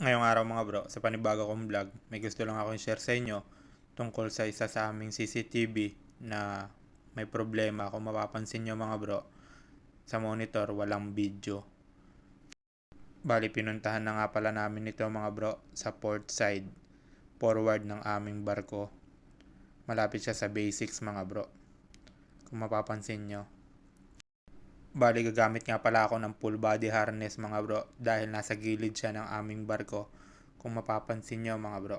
Ngayong araw mga bro, sa panibago kong vlog, may gusto lang akong share sa inyo tungkol sa isa sa aming CCTV na may problema kung mapapansin nyo mga bro. Sa monitor, walang video. Bali, pinuntahan na nga pala namin ito mga bro sa port side, forward ng aming barko. Malapit siya sa basics mga bro. Kung mapapansin nyo. Bali, gagamit nga pala ako ng full body harness mga bro dahil nasa gilid siya ng aming barko. Kung mapapansin nyo mga bro.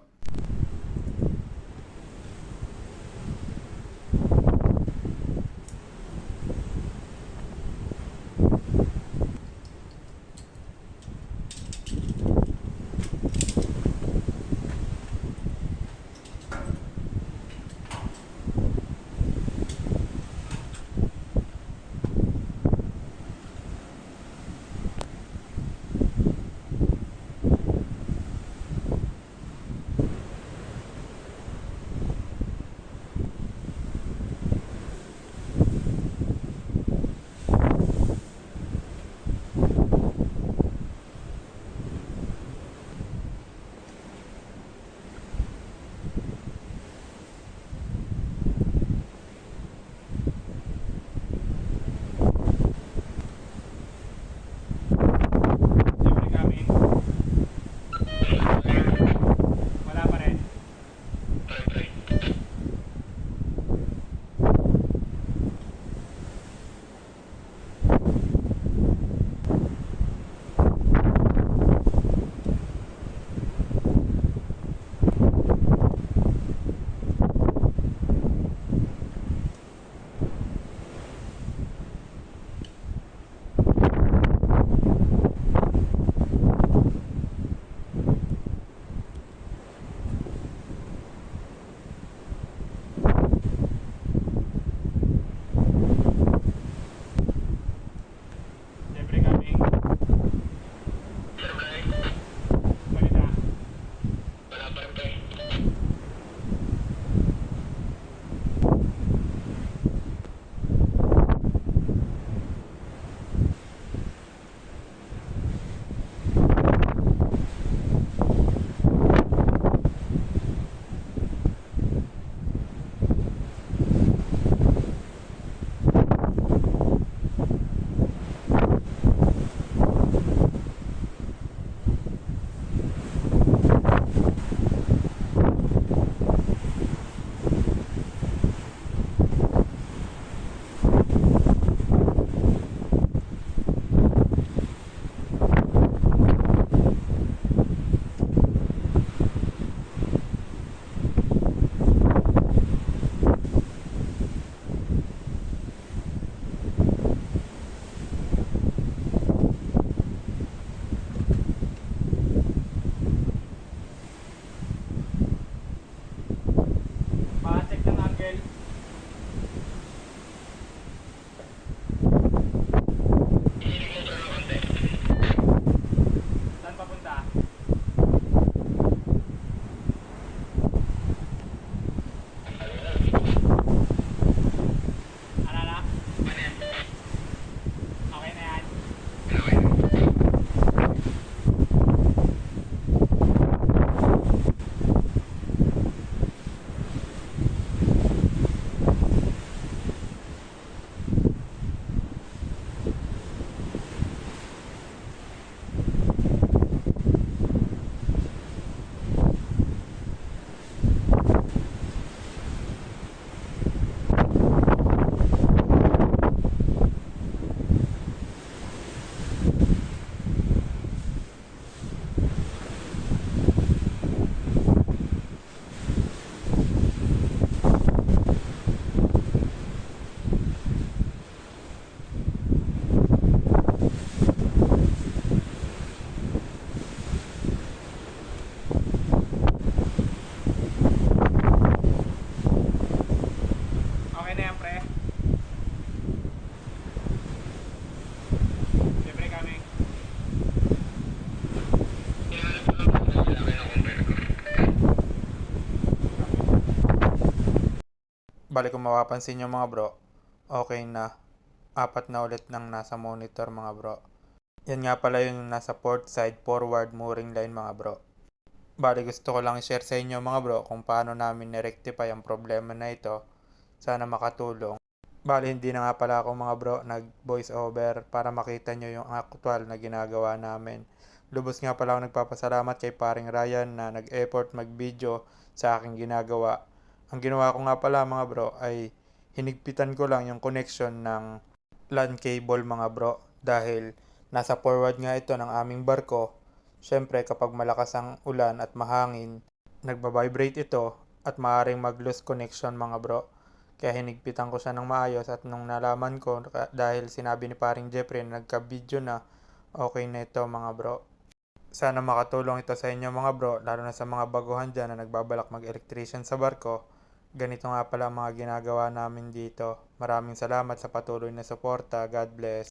Bali kung mapapansin nyo mga bro, okay na. Apat na ulit nang nasa monitor mga bro. Yan nga pala yung nasa port side forward mooring line mga bro. Bali gusto ko lang i-share sa inyo mga bro kung paano namin nirectify ang problema na ito. Sana makatulong. Bali hindi na nga pala ako mga bro nag voice over para makita nyo yung actual na ginagawa namin. Lubos nga pala ako nagpapasalamat kay paring Ryan na nag-effort mag-video sa aking ginagawa. Ang ginawa ko nga pala mga bro ay hinigpitan ko lang yung connection ng LAN cable mga bro dahil nasa forward nga ito ng aming barko. Syempre kapag malakas ang ulan at mahangin, nagbabibrate ito at maaaring mag-lose connection mga bro. Kaya hinigpitan ko siya ng maayos at nung nalaman ko dahil sinabi ni paring Jeffrey na nagka-video na okay na ito mga bro. Sana makatulong ito sa inyo mga bro, lalo na sa mga baguhan dyan na nagbabalak mag-electrician sa barko. Ganito nga pala ang mga ginagawa namin dito. Maraming salamat sa patuloy na suporta. God bless.